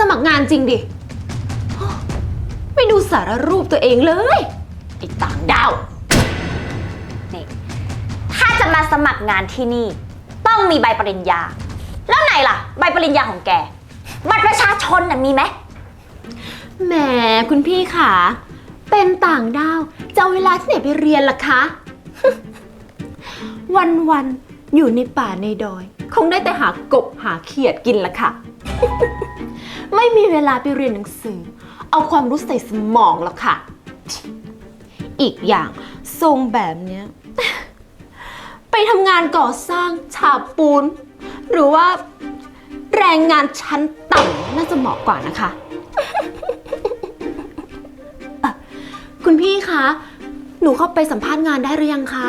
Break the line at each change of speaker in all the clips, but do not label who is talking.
สมัครงานจริงดิ ไม่ดูสารรูปตัวเองเลยไอ้ต่างดาว
นี่ ถ้าจะมาสมัครงานที่นี่ ต้องมีใบปริญญา แล้วไหนล่ะ ใบปริญญาของแก บัตรประชาชนน่ะมีไหม
แหมคุณพี่ขาเป็นต่างดาวจะเอาเวลาที่ไหนไปเรียนล่ะคะ วันวันๆอยู่ในป่าในดอย คงได้แต่หากบหาเขียดกินล่ะค่ะ ไม่มีเวลาไปเรียนหนังสือ เอาความรู้ใส่สมองหรอกค่ะ อีกอย่างทรงแบบเนี้ย ไปทำงานก่อสร้างฉาบปูน หรือว่าแรงงานชั้นต่ำน่าจะเหมาะกว่านะคะ คุณพี่คะ หนูเข้าไปสัมภาษณ์งานได้หรือยังคะ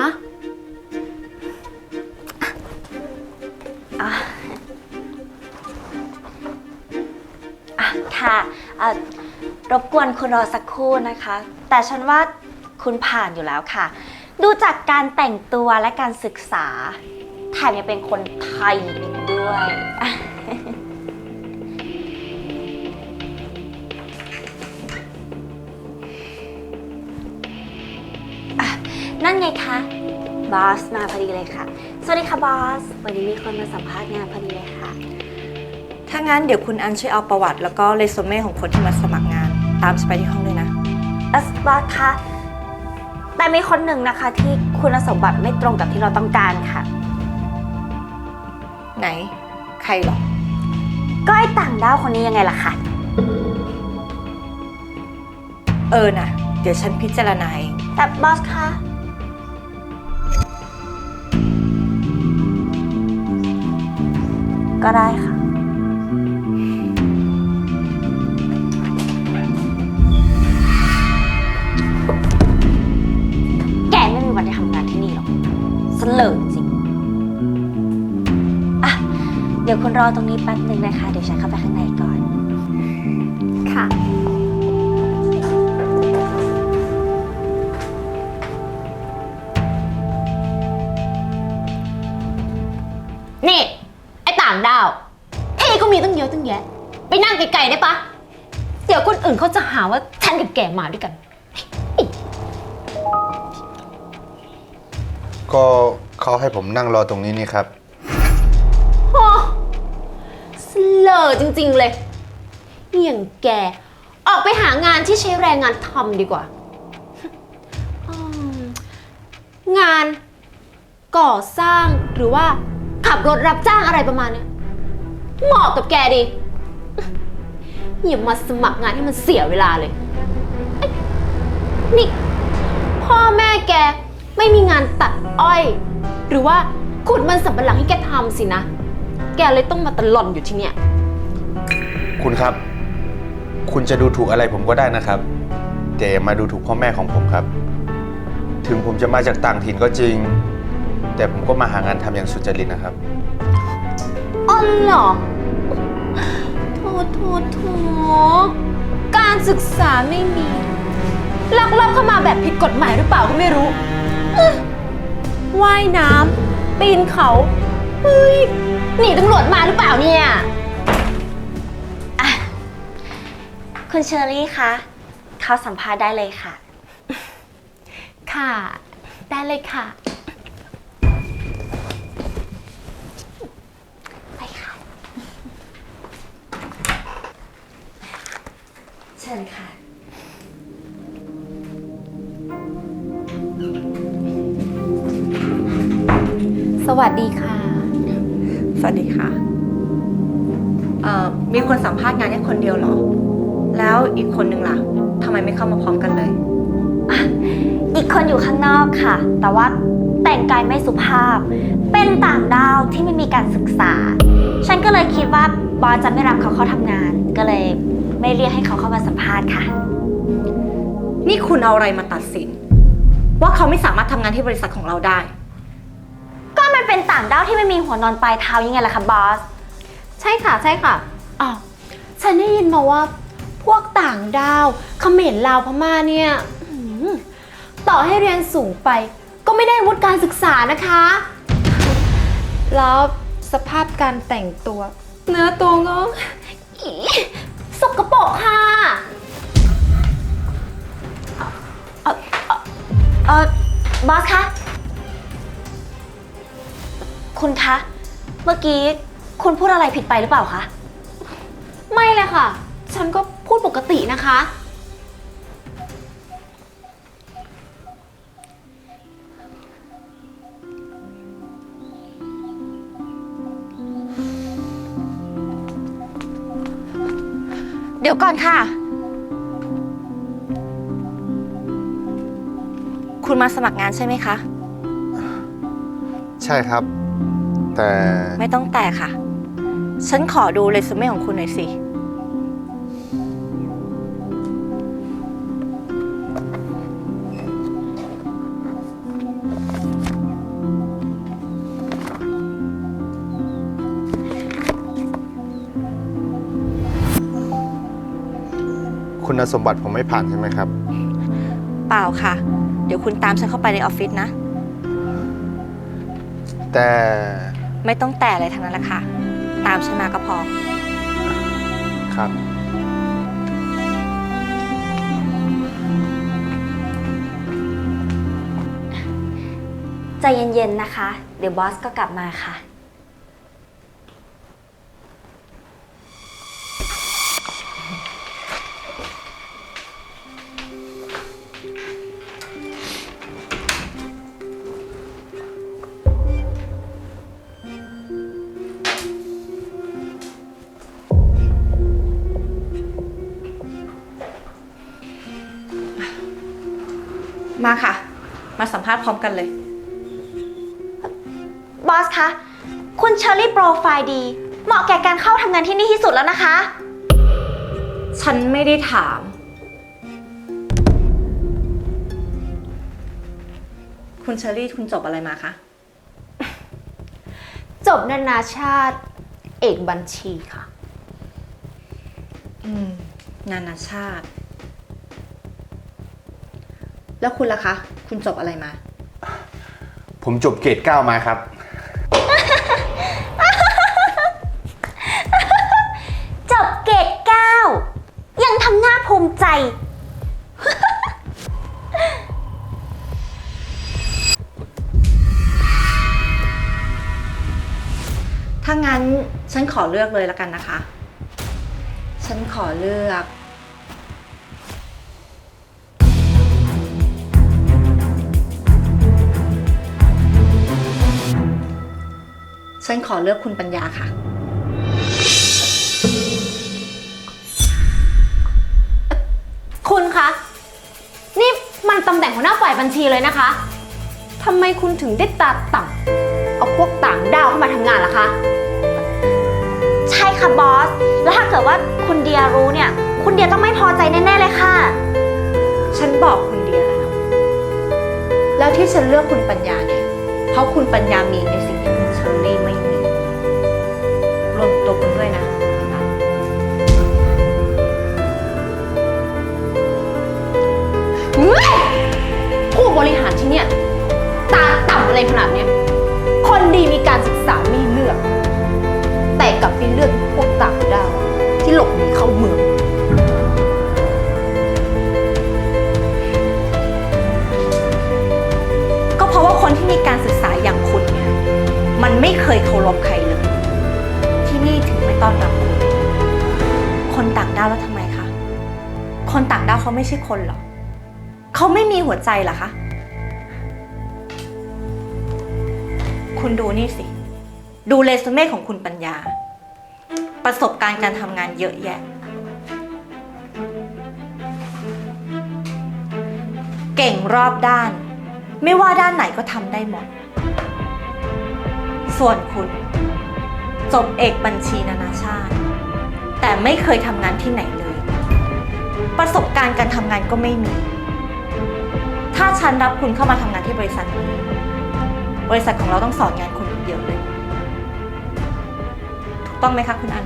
ค่ะรบกวนคุณรอสักครู่นะคะ แต่ฉันว่าคุณผ่านอยู่แล้วค่ะ ดูจากการแต่งตัวและการศึกษาแถมยังเป็นคนไทยอีกด้วย นั่นไงคะ บอสมาพอดีเลยค่ะ สวัสดีค่ะบอส วันนี้มีคนมาสัมภาษณ์งานพอดีเลยค่ะ
ถ้างั้นเดี๋ยวคุณอันช่วยเอาประวัติ แล้วก็เรซูเม่ของคนที่มาสมัครงาน ตามฉันไปที่ห้องด้วยนะ
เอสบอสคะ แต่มีคนหนึ่งนะคะที่คุณสมบัติไม่ตรงกับที่เราต้องการค่ะ
ไหน ใครเหรอ
ก็ไอ้ต่างด้าวคนนี้ยังไงล่ะคะ
เออนะเดี๋ยวฉันพิจารณาเอง
แต่บอสคะ ก็ได้ค่ะ ลยจริงอะเดี๋ยวคุณรอตรงนี้แป๊บหนึ่งนะคะ เดี๋ยวฉันเข้าไปข้างในก่อน
ค่ะ นี่ ไอ้ต่างดาวที่ก็มีตั้งเยอะตั้งแยะ ไปนั่งไกลๆได้ปะ เดี๋ยวคนอื่นเขาจะหาว่าฉันกับแกมาด้วยกัน
ก็ เขาให้ผมนั่งรอตรงนี้นี่ครับ
โอ้สเลอจริงๆเลย อย่างแก ออกไปหางานที่ใช้แรงงานทำดีกว่าอืมงานก่อสร้างหรือว่า ขับรถรับจ้างอะไรประมาณเนี้ยเหมาะกับแกดีอย่ามาสมัครงานให้มันเสียเวลาเลยเอ๊ะนี่ พ่อแม่แกไม่มีงานตัดอ้อย หรือว่าขุดมันสับปะหลังให้แกทำสินะ แกเลยต้องมาตะล่อนอยู่ที่เนี่ย
คุณครับ คุณจะดูถูกอะไรผมก็ได้นะครับแต่อย่ามาดูถูกพ่อแม่ของผมครับ ถึงผมจะมาจากต่างถิ่นก็จริง แต่ผมก็มาหางานทำอย่างสุจริตนะครับ
อ๋อเหรอโถโถโถการศึกษาไม่มี ลักลอบเข้ามาแบบผิดกฎหมายหรือเปล่าก็ไม่รู้อื้อ ว่ายน้ำปีนเขาเฮ้ยหนีตำรวจมาหรือเปล่าเนี่ย
คุณเชอรี่คะเข้าสัมภาษณ์ได้เลยค่ะ
ค่ะ ได้เลยค่ะ
ไปค่ะ เชิญค่ะ
สวัสดีค่ะ
สวัสดีค่ะเอ่อมีคนสัมภาษณ์งานแค่คนเดียวเหรอ แล้วอีกคนนึงล่ะทำไมไม่เข้ามาพร้อมกันเลย
อีกคนอยู่ข้างนอกค่ะ แต่ว่าแต่งกายไม่สุภาพ เป็นต่างดาวที่ไม่มีการศึกษา ฉันก็เลยคิดว่าบอสจะไม่รับเขาเข้าทำงาน ก็เลยไม่เรียกให้เขาเข้ามาสัมภาษณ์ค่ะ
นี่คุณเอาอะไรมาตัดสิน ว่าเขาไม่สามารถทำงานที่บริษัทของเราได้
ก็มัน เป็นต่างด้าวที่ไม่มีหัวนอนปลายเท้ายังไงล่ะคะบอส
ใช่ค่ะใช่ค่ะอ๋อฉันได้ยินมาว่าพวกต่างด้าวเขมรลาวพม่าเนี่ยต่อให้เรียนสูงไป ก็ไม่ได้วุฒิการศึกษานะคะ แล้วสภาพการแต่งตัว เนื้อตัวก็อี
สกปรกค่ะบอสคะ คุณคะ เมื่อกี้คุณพูดอะไรผิดไปหรือเปล่าคะ
ไม่เลยค่ะ ฉันก็พูดปกตินะคะ
เดี๋ยวก่อนค่ะ คุณมาสมัครงานใช่ไหมคะ
ใช่ครับ แต่
ไม่ต้องแต่ค่ะ ฉันขอดูเรซูเม่ของคุณหน่อยสิ
คุณสมบัติผมไม่ผ่านใช่ไหมครับ
เปล่าค่ะ เดี๋ยวคุณตามฉันเข้าไปในออฟฟิศนะ
แต่
ไม่ต้องแต่อะไรทั้งนั้นแหละค่ะ ตามฉันมาก็พอ
ครับ
ใจเย็นๆนะคะ เดี๋ยวบอสก็กลับมาค่ะ
ภาษณ์พร้อมกันเลย
บอสคะ คุณเชอรี่โปรไฟล์ดี เหมาะแก่การเข้าทำงานที่นี่ที่สุดแล้วนะคะ
ฉันไม่ได้ถาม คุณเชอรี่คุณจบอะไรมาคะ
จบนานาชาติ เอกบัญชีค่ะ
อืม นานาชาติ แล้วคุณล่ะคะ คุณจบอะไรมา
ผมจบเกรดเก้ามาครับ
จบเกรดเก้ายังทำหน้าภูมิใจ
ถ้างั้นฉันขอเลือกเลยแล้วกันนะคะ ฉันขอเลือก ฉันขอเลือกคุณปัญญาค่ะ
คุณคะ นี่มันตำแหน่งหัวหน้าฝ่ายบัญชีเลยนะคะทำไมคุณถึงได้ตาต่ำเอาพวกต่างด้าวเข้ามาทำงานล่ะคะ
ใช่ค่ะบอส แล้วถ้าเกิดว่าคุณเดียรู้เนี่ย คุณเดียต้องไม่พอใจแน่ๆเลยค่ะ
ฉันบอกคุณเดียแล้ว แล้วที่ฉันเลือกคุณปัญญาเนี่ย เพราะคุณปัญญามีในสิ่ อะ
ไรขนาดเนี้ย คนดีมีการศึกษาไม่เลือก แต่กลับไปเลือกพวกต่างด้าวที่หลบหนีเข้าเมือง
ก็เพราะว่าคนที่มีการศึกษาอย่างคุณเนี่ยมันไม่เคยเคารพใครเลย ที่นี่ถึงไม่ต้อนรับคุณคนต่างด้าวแล้วทำไมคะ คนต่างด้าวเขาไม่ใช่คนหรอเขาไม่มีหัวใจเหรอคะ คุณดูนี่สิ ดูเรซูเม่ของคุณปัญญา ประสบการณ์การทำงานเยอะแยะ เก่งรอบด้าน ไม่ว่าด้านไหนก็ทำได้หมด ส่วนคุณ จบเอกบัญชีนานาชาติ แต่ไม่เคยทำงานที่ไหนเลย ประสบการณ์การทำงานก็ไม่มี ถ้าฉันรับคุณเข้ามาทำงานที่บริษัทนี้ บริษัทของเราต้องสอนงานคุณคนเดียวเลยถูกต้องไหมคะคุณอัน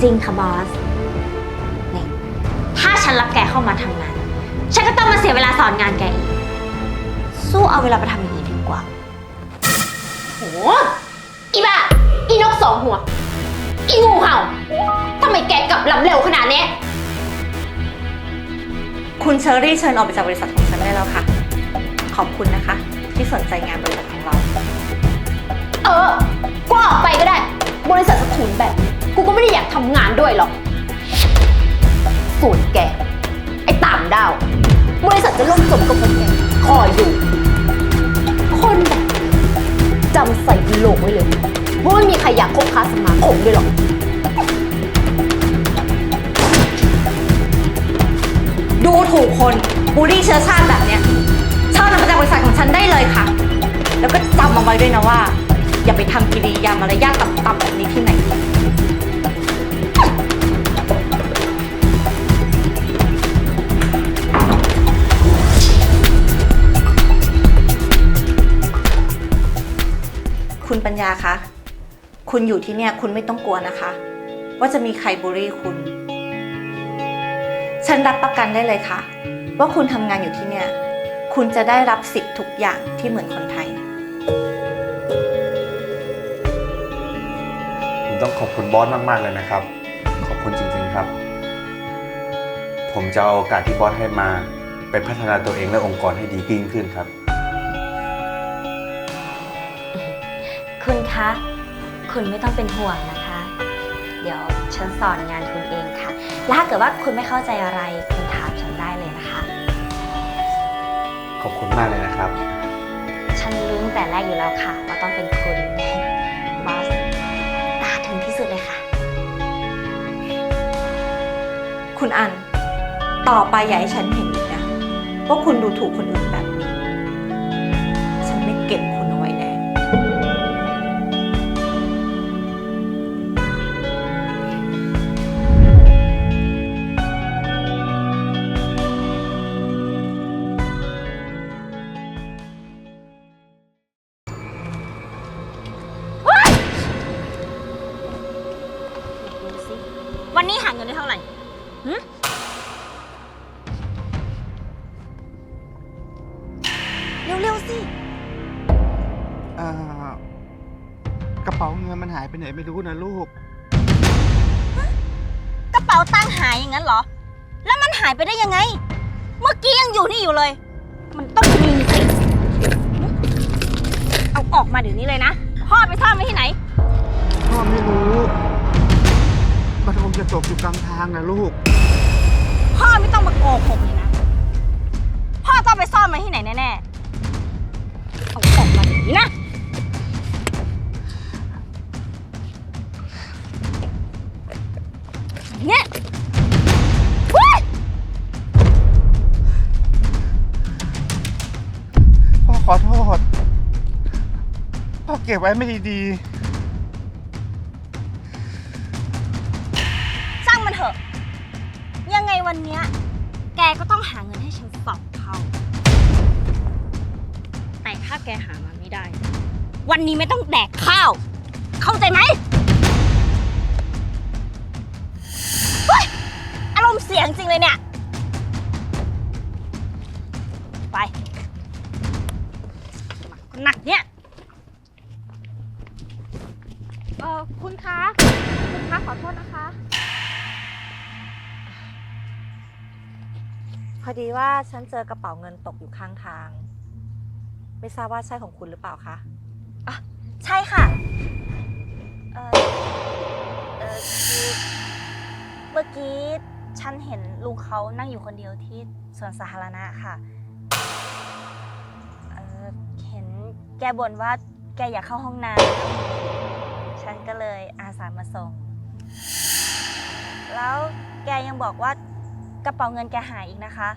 จริงค่ะบอสนี่ถ้าฉันรับแกเข้ามาทำงาน ฉันก็ต้องมาเสียเวลาสอนงานแกอีก สู้เอาเวลาไปทำอย่างอื่นดีกว่า
โห อีบ้า อีนกสองหัว อีงูเห่าทำไมแกกลับลำเร็วขนาดนี้
คุณเชอรี่เชิญออกไปจากบริษัทของฉันได้แล้วค่ะ ขอบคุณนะคะ ที่สนใจงานบริษัทของเรา
เออ กูออกไปก็ได้ บริษัทสถุนแบบนี้กูก็ไม่ได้อยากทำงานด้วยหรอก ส่วนแก ไอ้ต่างดาว บริษัทจะล่มจมกับพวกแกคอยดู คนแบบจำใส่โลกไว้เลยว่าไม่มีใครอยากคบค้าสมาคมด้วยหรอก
ดูถูกคนบูลลี่เชื้อชาติแบบเนี้ยเชิญออกไปจากบริษัทของฉันได้เลยค่ะ แล้วก็จำเอาไว้ด้วยนะว่า อย่าไปทำกิริยามารยาทต่ำๆแบบนี้ที่ไหน คุณปัญญาคะ คุณอยู่ที่เนี่ยคุณไม่ต้องกลัวนะคะ ว่าจะมีใครบูลลี่คุณ ฉันรับประกันได้เลยค่ะ ว่าคุณทำงานอยู่ที่เนี่ย คุณจะได้รับสิทธิ์ทุกอย่างที่เหมือนคนไทย
ผมต้องขอบคุณบอสมาก ๆ เลยนะครับ ขอบคุณจริง ๆ ครับ ผมจะเอาโอกาสที่บอสให้มาไปพัฒนาตัวเองและองค์กรให้ดียิ่งขึ้นครับ
คุณคะ คุณไม่ต้องเป็นห่วงนะคะ เดี๋ยวฉันสอนงานคุณเองค่ะ และถ้าเกิดว่าคุณไม่เข้าใจอะไร คุณถามฉันได้เลยนะคะ
ขอบคุณมากเลยนะครับ
ฉันรู้ตั้งแต่แรกอยู่แล้วค่ะ ว่าต้องเป็นคุณบอสตาถึงที่สุดเลยค่ะ
คุณอัน ต่อไปอย่าให้ฉันเห็นอีกนะว่าคุณดูถูกคนอื่นแบบ ไป
ไหนไม่รู้นะลูก
กระเป๋าตังค์หายอย่างนั้นเหรอ แล้วมันหายไปได้ยังไง เมื่อกี้ยังอยู่นี่อยู่เลย มันต้องมีสิเอาออกมาเดี๋ยวนี้เลยนะ พ่อไปซ่อนไว้ที่ไหน
พ่อไม่รู้ มันคงจะตกอยู่กลางทางนะลูก
พ่อไม่ต้องมาโกหกเลยนะ พ่อต้องไปซ่อนไว้ที่ไหนแน่ๆ เอาออกมาเดี๋ยวนี้นะ
เก็บไว้ไม่ดี
ช่างมันเถอะ ยังไงวันเนี้ยแกก็ต้องหาเงินให้ฉันสองเท่าแต่ถ้าแกหามาไม่ได้ วันนี้ไม่ต้องแดกข้าว เข้าใจไหมเฮ้ยอารมณ์เสียงจริงเลยเนี่ย ไปหนักเนี่ย
อดีว่าฉันเจอกระเป๋าเงินตกอยู่ข้างทาง ไม่ทราบว่าใช่ของคุณหรือเปล่าคะอะ
ใช่ค่ะ เออเออคือเมื่อกี้ฉันเห็นลุงเขานั่งอยู่คนเดียวที่สวนสาธารณะค่ะ เออเห็นแกบ่นว่าแกอยากเข้าห้องน้ำฉันก็เลยอาสามาส่ง แล้วแกยังบอกว่า กระเป๋าเงินแกหายอีกนะคะ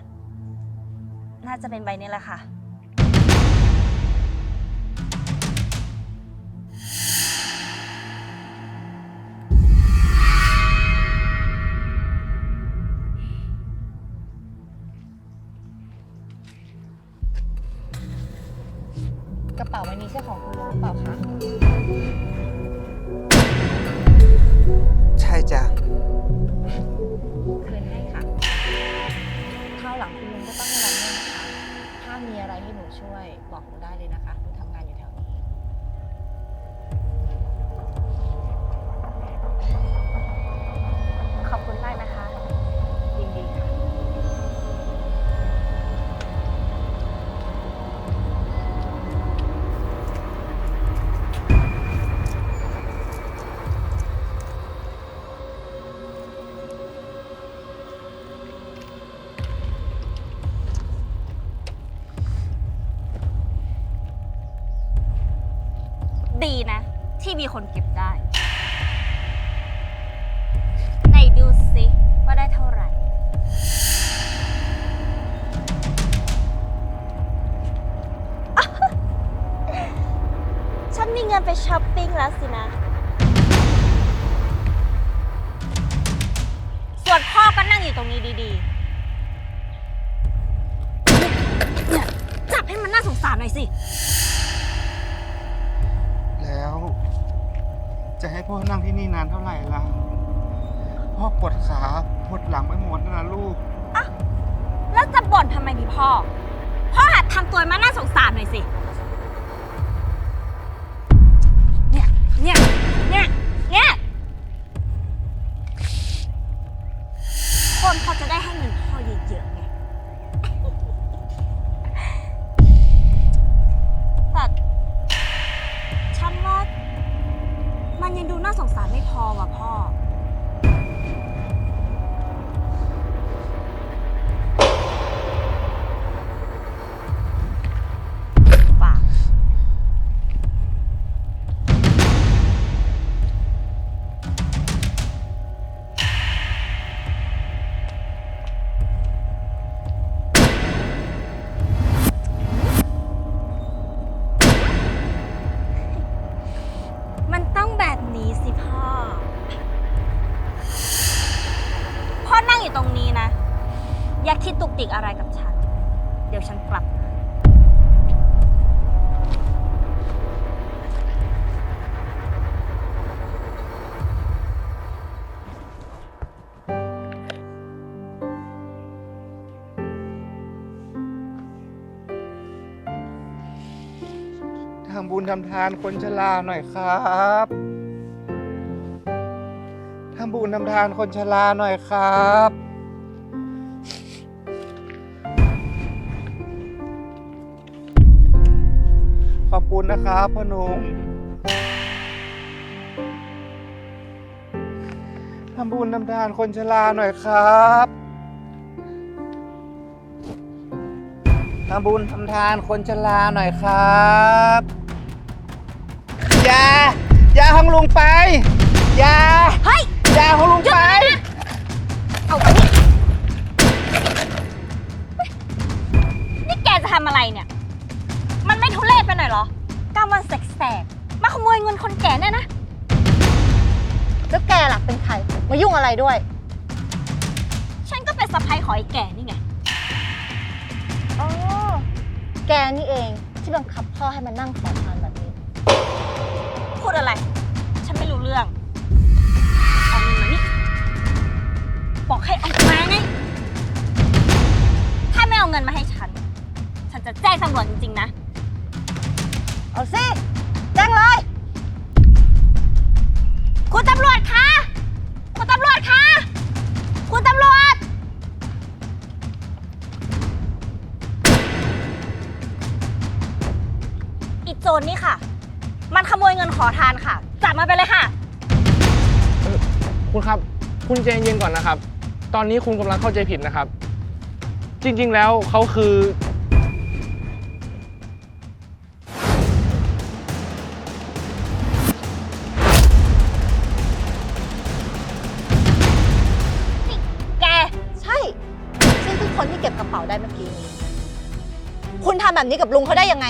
น่าจะเป็นใบนี้แหละค่ะ
กระเป๋าใบนี้ใช่ของคุณลุงหรือเปล่าคะ
ๆใช่จ้ะ
คืนให้ค่ะคราวหลังคุณลุงก็ต้องระวังด้วยนะคะถ้ามีอะไรให้หนูช่วยบอกหนูได้เลยนะคะ
มีค
น
เก็บได้ ไหนดูสิว่าได้เท่าไหร่ ฉันมีเงินไปช้อปปิ้งแล้วสินะ ส่วนพ่อก็นั่งอยู่ตรงนี้ดีๆเนี่ยจับให้มันน่าสงสารหน่อยสิ
แล้ว จะให้พ่อนั่งที่นี่นานเท่าไหร่ล่ะ พ่อปวดขาปวดหลังไปหมดแล้วนะลูกอะ
แล้วจะบ่นทำไมดีพ่อ พ่อหัดทำตัวมาน่าสงสารหน่อยสิ เนี่ย เนี่ย ติกอะไรกับฉัน เดี๋ยวฉันกลับ
ทำบุญทำทานคนชราหน่อยครับ ทำบุญทำทานคนชราหน่อยครับ นะครับพ่อหนุ่มทำบุญทำทานคนชราหน่อยครับทำบุญทำทานคนชราหน่อยครับอย่าอย่าของลุงไปอย่า
เฮ้ย
อย่าของลุงไป
เอาไปนี่นี่แกจะทำอะไรเนี่ย มันไม่ทุเรศไปหน่อยเหรอก ลางวันแสกๆ มาขโมยเงินคนแก่เนี่ยนะ
แล้วแกล่ะเป็นใคร มายุ่งอะไรด้วย
ฉันก็เป็นสะพ้ายของไอ้แก่นี่ไง
อ๋อ แกนี่เองที่บังคับพ่อให้มานั่งขอทานแบบนี้
พูดอะไร ฉันไม่รู้เรื่อง เอาเงินมานี่ บอกให้เอามาไง ถ้าไม่เอาเงินมาให้ฉัน ฉันจะแจ้งตำรวจจริงๆนะ
เอาสิแจ้งเลย
คุณตำรวจคะ คุณตำรวจคะ คุณตำรวจ อีโจรนี่ค่ะ มันขโมยเงินขอทานค่ะ จับมาไปเลยค่ะ
คุณครับ คุณใจเย็นก่อนนะครับ ตอนนี้คุณกำลังเข้าใจผิดนะครับ จริงๆ แล้วเขาคือ
นี้กับลุงเขาได้ยังไง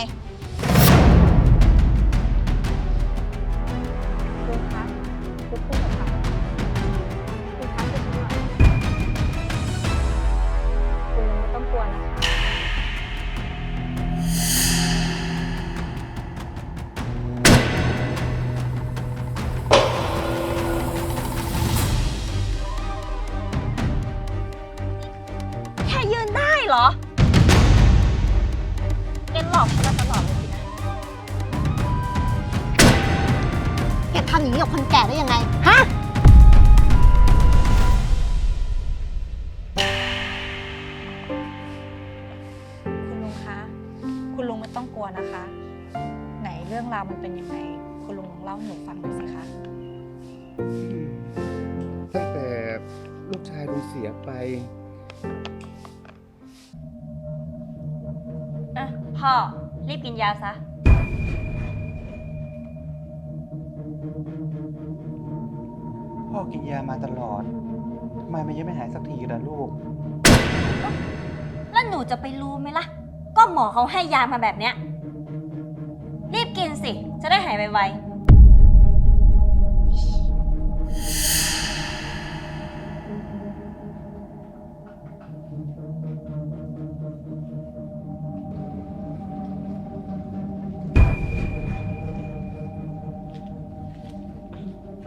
นะคะ ไห
นเรื่
องราวมันเป็นยังไงคุณลุงเล่าหนูฟังหน่อยสิคะ
ตั้งแต่ลูกชายลุงเสียไป
อะพ่อ รีบกินยาซะ
พ่อกินยามาตลอดทำไมมันยังไม่หายสักทีล่ะลูก
แล้วหนูจะไปรู้ไหมล่ะ ก็หมอเขาให้ยามาแบบเนี้ย จะได้หายไวๆ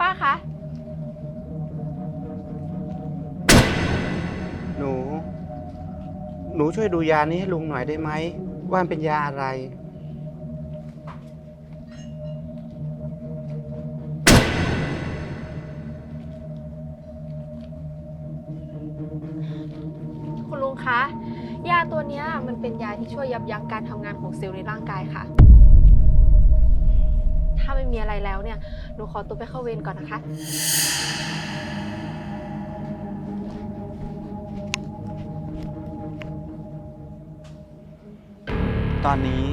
ป้าคะ
หนู หนูช่วยดูยานี้ให้ลุงหน่อยได้ไหม ว่ามันเป็นยาอะไร
ช่วยยับยั้งการทำงานของเซลล์ในร่างกายค่ะ ถ้าไม่มีอะไรแล้วเนี่ย หนูขอตัวไปเข้าเวรก่อนนะคะ
ตอนนี้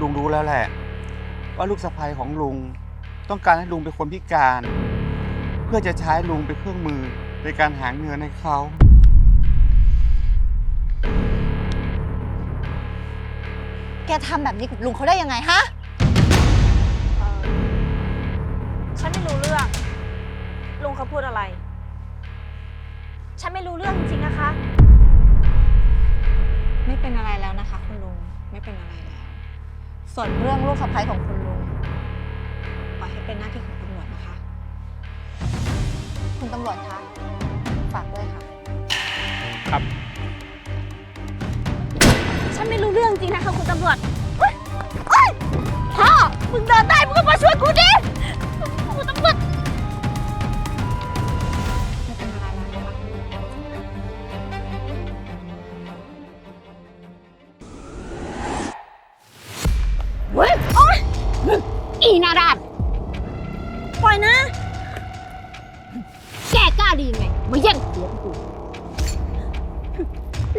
ลุงรู้แล้วแหละ ว่าลูกสะใภ้ของลุงต้องการให้ลุงเป็นคนพิการ เพื่อจะใช้ลุงเป็นเครื่องมือในการหาเงินให้เขา
กทำแบบนี้กับลุงเขาได้ยังไงฮะ
ฉันไม่รู้เรื่อง ลุงเขาพูดอะไร ฉันไม่รู้เรื่องจริงๆนะคะ
ไม่เป็นอะไรแล้วนะคะ คุณลุงไม่เป็นอะไรแล้ว ส่วนเรื่องลูกสะใภ้ของคุณลุงปล่อยให้เป็นหน้าที่ของตำรวจนะคะ
คุณตำรวจคะฝากด้วยค่ะ
ครับ
ฉันไม่รู้เรื่องจริงนะคะคุณตำรวจเฮ้ยเฮ้ยพ่อ มึงเดินได้ มึงก็มาช่วยกูดิ คุณตำรวจ
เว้
ยโอ๊ยอีนาราด
ปล่อยนะ
แกกล้าดีไง มาแย่งผัวกู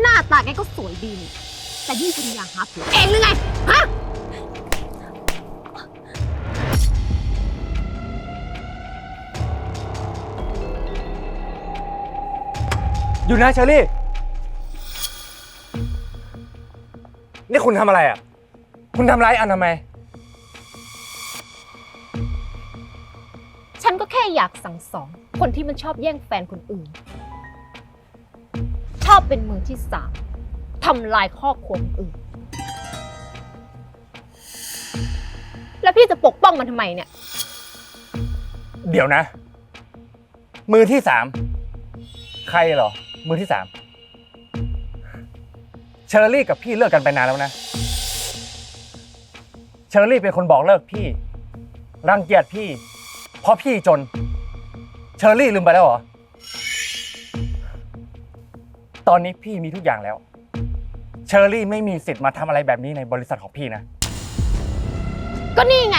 หน้าตาแกก็สวยดีนี่ แต่ยิ่งคุณอยากหาผัวเองหรือไง ฮะ
อยู่นะเชอรี่ นี่คุณทำอะไรอะ คุณทำร้ายอันทำไม
ฉันก็แค่อยากสั่งสอนคนที่มันชอบแย่งแฟนคนอื่น ชอบเป็นมือที่สาม ทำลายครอบครัวคนอื่น แล้วพี่จะปกป้องมันทำไมเนี่ย
เดี๋ยวนะ มือที่สามใครเหรอ มือที่สามเชอรี่กับพี่เลิกกันไปนานแล้วนะ เชอรี่เป็นคนบอกเลิกพี่ รังเกียจพี่ เพราะพี่จน เชอรี่ลืมไปแล้วเหรอ ตอนนี้พี่มีทุกอย่างแล้ว เชอรี่ไม่มีสิทธิ์มาทำอะไรแบบนี้ในบริษัทของพี่นะ
ก็นี่ไง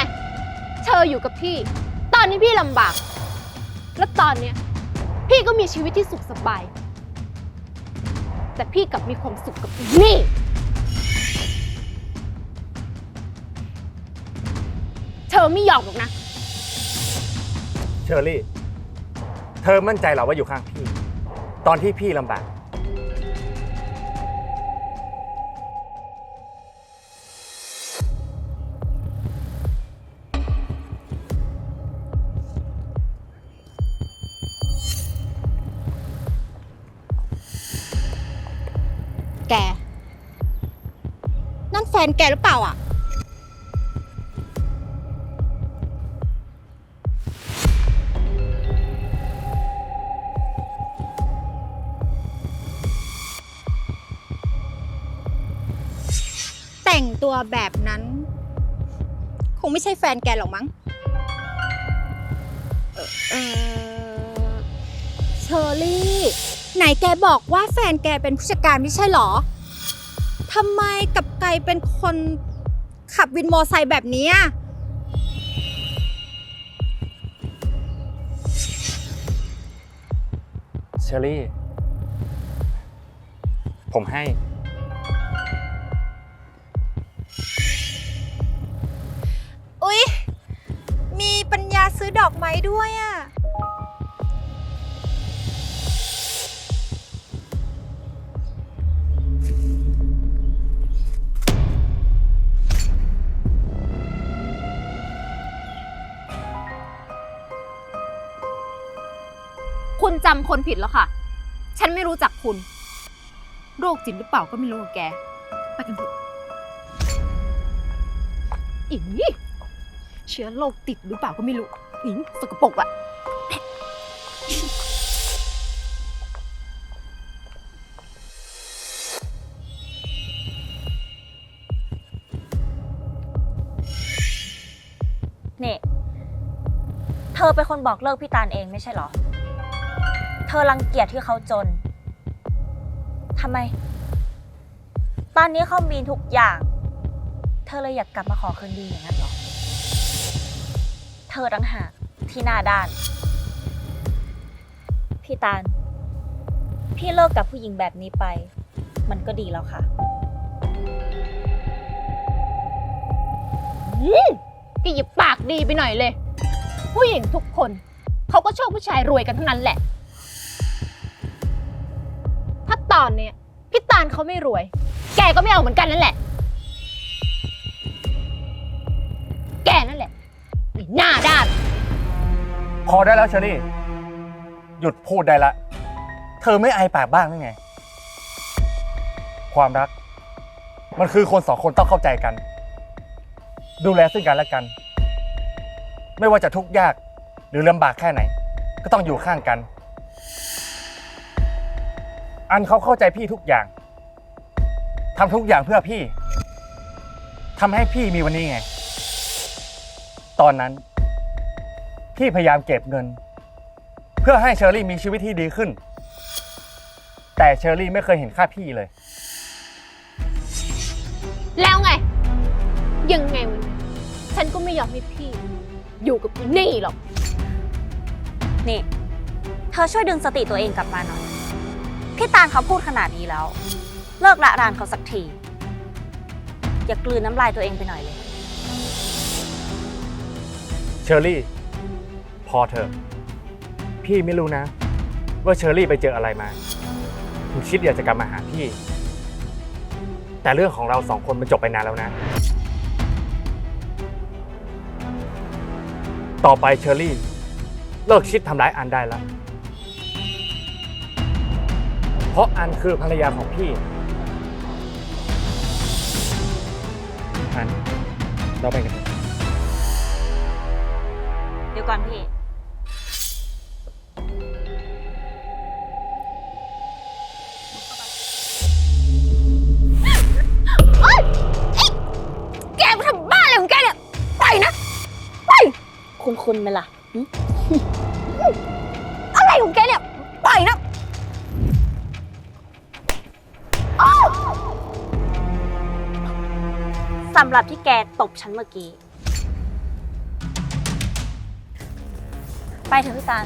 เชออยู่กับพี่ ตอนนี้พี่ลำบาก แล้วตอนเนี้ยพี่ก็มีชีวิตที่สุขสบาย แต่พี่กลับมีความสุขกับอีนี่เธอไม่ยอมหรอกนะ
เชอรี่ เธอมั่นใจเหรอว่าอยู่ข้างพี่ ตอนที่พี่ลำบาก
แก นั่นแฟนแกหรือเปล่าอะ แต่งตัวแบบนั้น คงไม่ใช่แฟนแกหรอกมั้ง
เออเชอรี่
ไหนแกบอกว่าแฟนแกเป็นผู้จัดการไม่ใช่หรอ ทำไมกลับกลายเป็นคนขับวินมอไซค์แบบนี้อะ
เชอรี่ ผมให้
อุ๊ย มีปัญญาซื้อดอกไม้ด้วยอะ
คุณจำคนผิดแล้วค่ะ ฉันไม่รู้จักคุณ โรคจิตหรือเปล่าก็ไม่รู้แก ไปกันเถอะอีเชื้อโรคติดหรือเปล่าก็ไม่รู้อีสกปรกอะ
เนี่ยเธอเป็นคนบอกเลิกพี่ตาลเองไม่ใช่เหรอ ธอรังเกียจที่เขาจน ทำไม ตอนนี้เขามีทุกอย่าง เธอเลยอยากกลับมาขอคืนดีอย่างนั้นเหรอ เธอต่างหากที่หน้าด้าน พี่ตาล พี่เลิกกับผู้หญิงแบบนี้ไป มันก็ดีแล้วค่ะ
แกอย่าปากดีไปหน่อยเลย ผู้หญิงทุกคน เขาก็ชอบผู้ชายรวยกันทั้งนั้นแหละ ตอนเนี้ยพี่ตาลเขาไม่รวย แกก็ไม่เอาเหมือนกันนั่นแหละ แกนั่นแหละไอ้หน้าด้าน
พอได้แล้วเชอรี่ หยุดพูดได้ละ เธอไม่อายปากบ้างหรือไง ความรัก มันคือคนสองคนต้องเข้าใจกัน ดูแลซึ่งกันและกัน ไม่ว่าจะทุกข์ยากหรือลำบากแค่ไหน ก็ต้องอยู่ข้างกัน อันเขาเข้าใจพี่ทุกอย่างทำทุกอย่างเพื่อพี่ทำให้พี่มีวันนี้ไง ตอนนั้น พี่พยายามเก็บเงิน เพื่อให้เชอรี่มีชีวิตที่ดีขึ้น แต่เชอรี่ไม่เคยเห็นค่าพี่เลย
แล้วไง ยังไงวันนี้ฉันก็ไม่ยอมให้พี่ อยู่กับอีนี่หรอก
นี่ เธอช่วยดึงสติตัวเองกลับมาหน่อย พี่ตาลเขาพูดขนาดนี้แล้ว เลิกละรานเขาสักที อย่ากลืนน้ำลายตัวเองไปหน่อยเลย
เชอรี่ พอเถอะ พี่ไม่รู้นะ ว่าเชอรี่ไปเจออะไรมาถึงคิดอยากจะกลับมาหาพี่ แต่เรื่องของเราสองคนมันจบไปนานแล้วนะ ต่อไปเชอรี่ เลิกคิดทำร้ายอันได้แล้ว เพราะอันคือภรรยาของพี่ อัน เราไปกัน เดี๋
ยวก่อนพี่ หรับที่แกตบฉันเมื่อกี้ ไปเถอะพี่ตาล